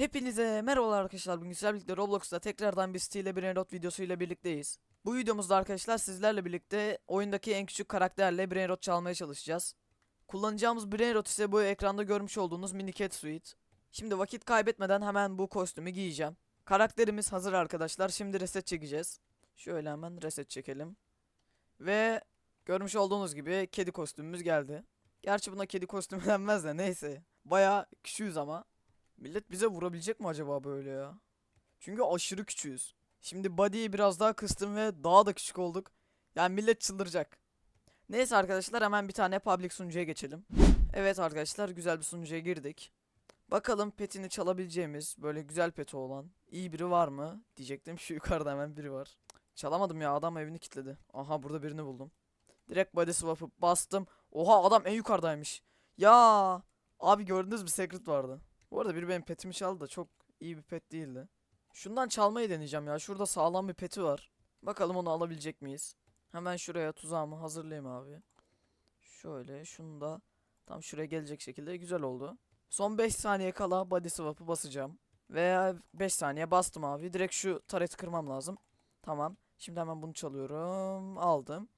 Hepinize merhabalar arkadaşlar. Bugün sizlerle birlikte Roblox'ta tekrardan bir stile bir Brainrot videosu ile birlikteyiz. Bu videomuzda arkadaşlar sizlerle birlikte oyundaki en küçük karakterle Brainrot çalmaya çalışacağız. Kullanacağımız Brainrot ise bu ekranda görmüş olduğunuz mini cat suite. Şimdi vakit kaybetmeden hemen bu kostümü giyeceğim. Karakterimiz hazır arkadaşlar. Şimdi reset çekeceğiz. Şöyle hemen reset çekelim. Ve görmüş olduğunuz gibi kedi kostümümüz geldi. Gerçi buna kedi kostümü denmez de neyse. Baya küçüğüz ama. Millet bize vurabilecek mi acaba böyle ya? Çünkü aşırı küçüğüz. Şimdi body'yi biraz daha kıstım ve daha da küçük olduk. Yani millet çıldıracak. Neyse arkadaşlar hemen bir tane public sunucuya geçelim. Evet arkadaşlar güzel bir sunucuya girdik. Bakalım petini çalabileceğimiz böyle güzel peti olan iyi biri var mı? Diyecektim şu yukarıda hemen biri var. Çalamadım ya adam evini kilitledi. Aha burada birini buldum. Direkt body swap'ı bastım. Oha adam en yukarıdaymış. Ya abi gördünüz mü secret vardı. Bu arada biri benim petimi çaldı da çok iyi bir pet değildi. Şundan çalmayı deneyeceğim ya. Şurada sağlam bir peti var. Bakalım onu alabilecek miyiz? Hemen şuraya tuzağımı hazırlayayım abi. Şöyle şunu da tam şuraya gelecek şekilde güzel oldu. Son 5 saniye kala body swap'ı basacağım. Veya 5 saniye bastım abi. Direkt şu tareti kırmam lazım. Tamam. Şimdi hemen bunu çalıyorum. Aldım.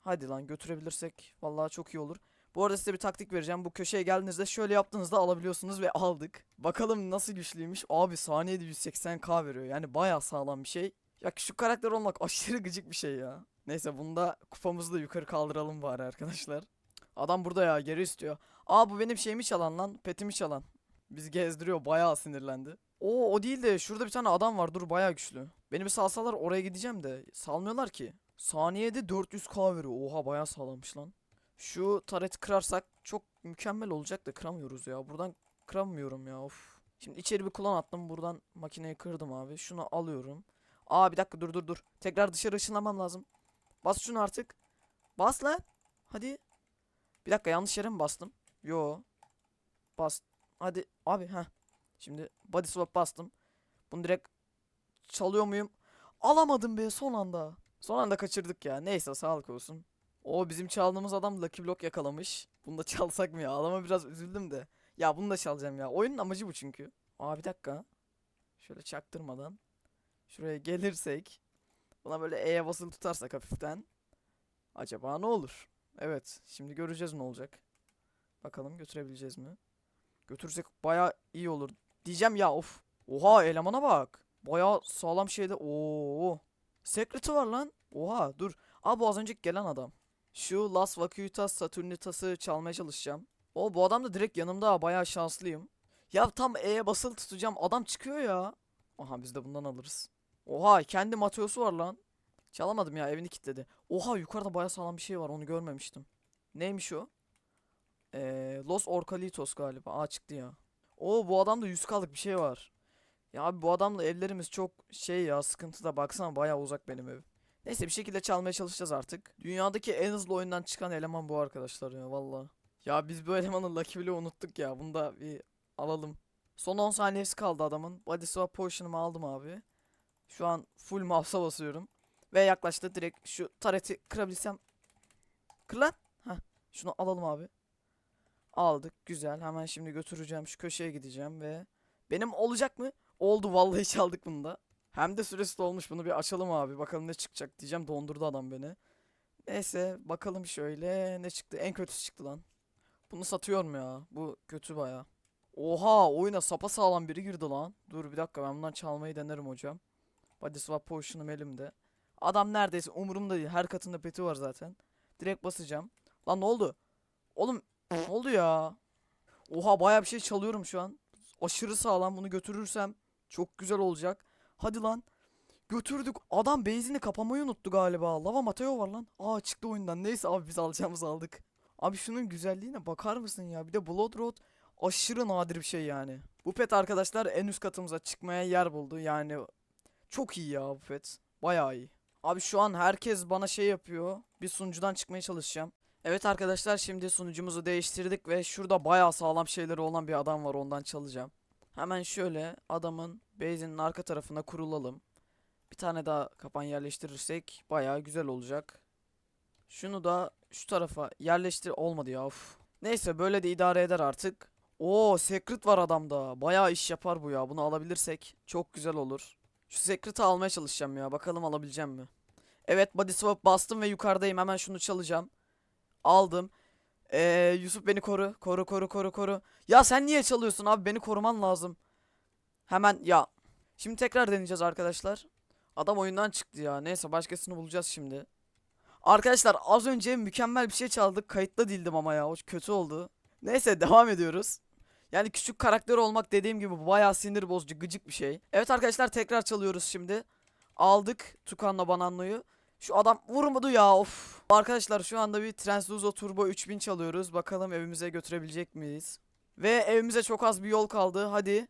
Hadi lan götürebilirsek vallahi çok iyi olur. Bu arada size bir taktik vereceğim. Bu köşeye geldiğinizde şöyle yaptığınızda alabiliyorsunuz ve aldık. Bakalım nasıl güçlüymüş. Abi saniyede 180k veriyor. Yani bayağı sağlam bir şey. Ya küçük karakter olmak aşırı gıcık bir şey ya. Neyse bunu da kupamızı da yukarı kaldıralım bari arkadaşlar. Adam burada ya geri istiyor. Aa bu benim şeyimi çalan lan. Petimi çalan. Bizi gezdiriyor bayağı sinirlendi. Oo o değil de şurada bir tane adam var dur bayağı güçlü. Beni bir salsalar oraya gideceğim de salmıyorlar ki. Saniyede 400k veriyor. Oha bayağı sağlammış lan. Şu tareti kırarsak çok mükemmel olacak da kıramıyoruz ya. Buradan kıramıyorum ya of. Şimdi içeri bir kullan attım. Buradan makineyi kırdım abi. Şunu alıyorum. Aa bir dakika dur dur dur. Tekrar dışarı ışınlamam lazım. Bas şunu artık. Bas lan. Hadi. Bir dakika yanlış yere mi bastım? Yo. Bas. Hadi abi ha. Şimdi body swap bastım. Bunu direkt çalıyor muyum? Alamadım be son anda. Son anda kaçırdık ya. Neyse sağlık olsun. O bizim çaldığımız adam Lucky Block yakalamış. Bunu da çalsak mı ya? Adama biraz üzüldüm de. Ya bunu da çalacağım ya. Oyunun amacı bu çünkü. Aa bir dakika. Şöyle çaktırmadan. Şuraya gelirsek. Buna böyle E'ye basılı tutarsak hafiften. Acaba ne olur? Evet. Şimdi göreceğiz ne olacak. Bakalım götürebileceğiz mi? Götürsek baya iyi olur. Diyeceğim ya of. Oha elemana bak. Baya sağlam şeyde. Oo. Secret'ı var lan. Oha dur. Aa bu az önceki gelen adam. Şu Las Vacuitas Saturnitas'ı çalmaya çalışacağım. O bu adam da direkt yanımda ha, bayağı şanslıyım. Ya tam E'ye basılı tutacağım adam çıkıyor ya. Aha biz de bundan alırız. Oha kendi Mateos'u var lan. Çalamadım ya evini kilitledi. Oha yukarıda bayağı sağlam bir şey var onu görmemiştim. Neymiş o? Ee, Los Orcalitos galiba. Aa çıktı ya. Oo bu adamda 100k'lık bir şey var. Ya abi bu adamla evlerimiz çok şey ya sıkıntıda baksana bayağı uzak benim ev. Neyse bir şekilde çalmaya çalışacağız artık. Dünyadaki en hızlı oyundan çıkan eleman bu arkadaşlar ya valla. Ya biz bu elemanı Lucky unuttuk ya. Bunu da bir alalım. Son 10 saniyesi kaldı adamın. Body swap potion'ımı aldım abi. Şu an full mouse'a basıyorum. Ve yaklaştı direkt şu tareti kırabilsem. Kır lan. Heh. Şunu alalım abi. Aldık güzel. Hemen şimdi götüreceğim şu köşeye gideceğim ve benim olacak mı? Oldu vallahi çaldık bunu da. Hem de süresi dolmuş bunu bir açalım abi. Bakalım ne çıkacak diyeceğim. Dondurdu adam beni. Neyse bakalım şöyle ne çıktı. En kötüsü çıktı lan. Bunu satıyorum ya. Bu kötü baya. Oha oyuna sapa sağlam biri girdi lan. Dur bir dakika ben bundan çalmayı denerim hocam. Body swap potion'um elimde. Adam neredeyse umurumda değil. Her katında peti var zaten. Direkt basacağım. Lan ne oldu? Oğlum ne oldu ya? Oha baya bir şey çalıyorum şu an. Aşırı sağlam bunu götürürsem çok güzel olacak. Hadi lan. Götürdük. Adam benzini kapamayı unuttu galiba. Lava Mateo var lan. Aa çıktı oyundan. Neyse abi biz alacağımızı aldık. Abi şunun güzelliğine bakar mısın ya? Bir de Blood Road aşırı nadir bir şey yani. Bu pet arkadaşlar en üst katımıza çıkmaya yer buldu. Yani çok iyi ya bu pet. Bayağı iyi. Abi şu an herkes bana şey yapıyor. Bir sunucudan çıkmaya çalışacağım. Evet arkadaşlar şimdi sunucumuzu değiştirdik ve şurada bayağı sağlam şeyleri olan bir adam var ondan çalacağım. Hemen şöyle adamın base'inin arka tarafına kurulalım. Bir tane daha kapan yerleştirirsek bayağı güzel olacak. Şunu da şu tarafa yerleştir olmadı ya of. Neyse böyle de idare eder artık. Oo secret var adamda. Bayağı iş yapar bu ya. Bunu alabilirsek çok güzel olur. Şu secret'ı almaya çalışacağım ya. Bakalım alabileceğim mi? Evet body swap bastım ve yukarıdayım. Hemen şunu çalacağım. Aldım. Ee, Yusuf beni koru. Koru koru koru koru. Ya sen niye çalıyorsun abi? Beni koruman lazım. Hemen ya. Şimdi tekrar deneyeceğiz arkadaşlar. Adam oyundan çıktı ya. Neyse başkasını bulacağız şimdi. Arkadaşlar az önce mükemmel bir şey çaldık. Kayıtlı değildim ama ya. O kötü oldu. Neyse devam ediyoruz. Yani küçük karakter olmak dediğim gibi bayağı sinir bozucu gıcık bir şey. Evet arkadaşlar tekrar çalıyoruz şimdi. Aldık Tukan'la Bananlo'yu. Şu adam vurmadı ya of. Arkadaşlar şu anda bir Transluzo Turbo 3000 çalıyoruz. Bakalım evimize götürebilecek miyiz? Ve evimize çok az bir yol kaldı. Hadi.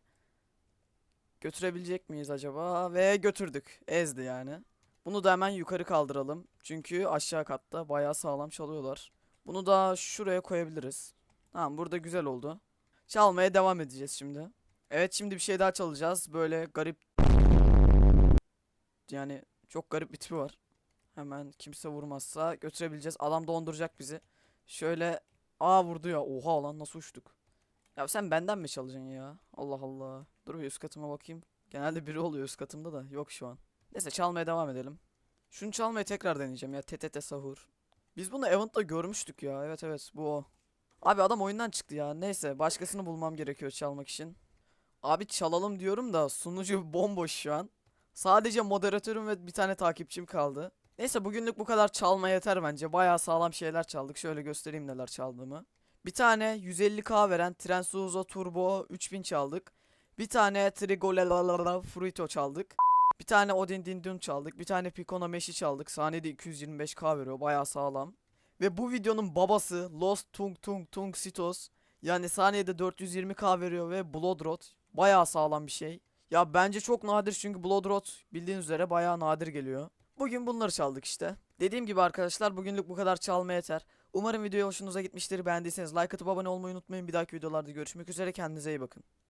Götürebilecek miyiz acaba? Ve götürdük. Ezdi yani. Bunu da hemen yukarı kaldıralım. Çünkü aşağı katta bayağı sağlam çalıyorlar. Bunu da şuraya koyabiliriz. Tamam burada güzel oldu. Çalmaya devam edeceğiz şimdi. Evet şimdi bir şey daha çalacağız. Böyle garip yani çok garip bir tipi var. Hemen kimse vurmazsa götürebileceğiz. Adam donduracak bizi. Şöyle aa vurdu ya. Oha lan nasıl uçtuk. Ya sen benden mi çalacaksın ya? Allah Allah. Dur bir üst katıma bakayım. Genelde biri oluyor üst katımda da yok şu an. Neyse çalmaya devam edelim. Şunu çalmayı tekrar deneyeceğim ya. TTT sahur. Biz bunu Event'ta görmüştük ya. Evet evet bu o. Abi adam oyundan çıktı ya. Neyse başkasını bulmam gerekiyor çalmak için. Abi çalalım diyorum da sunucu bomboş şu an. Sadece moderatörüm ve bir tane takipçim kaldı. Neyse bugünlük bu kadar çalma yeter bence. Bayağı sağlam şeyler çaldık. Şöyle göstereyim neler çaldığımı. Bir tane 150k veren Trensuzo Turbo 3000 çaldık. Bir tane Trigolela Fruito çaldık. Bir tane Odin Dindun çaldık. Bir tane Picona Meshi çaldık. Saniyede 225k veriyor. Bayağı sağlam. Ve bu videonun babası Lost Tung Tung Tung Sitos. Yani saniyede 420k veriyor ve Bloodrot. Bayağı sağlam bir şey. Ya bence çok nadir çünkü Bloodrot bildiğiniz üzere bayağı nadir geliyor. Bugün bunları çaldık işte. Dediğim gibi arkadaşlar bugünlük bu kadar çalma yeter. Umarım video hoşunuza gitmiştir. Beğendiyseniz like atıp abone olmayı unutmayın. Bir dahaki videolarda görüşmek üzere. Kendinize iyi bakın.